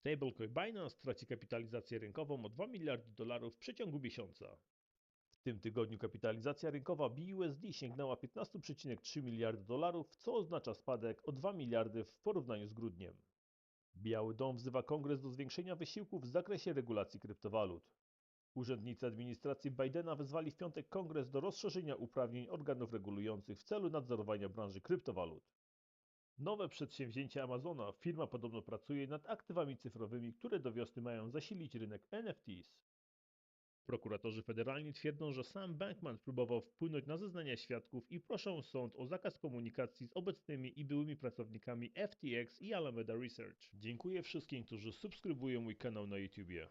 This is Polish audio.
Stablecoin Binance traci kapitalizację rynkową o 2 miliardy dolarów w przeciągu miesiąca. W tym tygodniu kapitalizacja rynkowa BUSD sięgnęła 15,3 miliardy dolarów, co oznacza spadek o 2 miliardy w porównaniu z grudniem. Biały Dom wzywa kongres do zwiększenia wysiłków w zakresie regulacji kryptowalut. Urzędnicy administracji Bidena wezwali w piątek kongres do rozszerzenia uprawnień organów regulujących w celu nadzorowania branży kryptowalut. Nowe przedsięwzięcie Amazona. Firma podobno pracuje nad aktywami cyfrowymi, które do wiosny mają zasilić rynek NFTs. Prokuratorzy federalni twierdzą, że sam Bankman próbował wpłynąć na zeznania świadków i proszą sąd o zakaz komunikacji z obecnymi i byłymi pracownikami FTX i Alameda Research. Dziękuję wszystkim, którzy subskrybują mój kanał na YouTubie.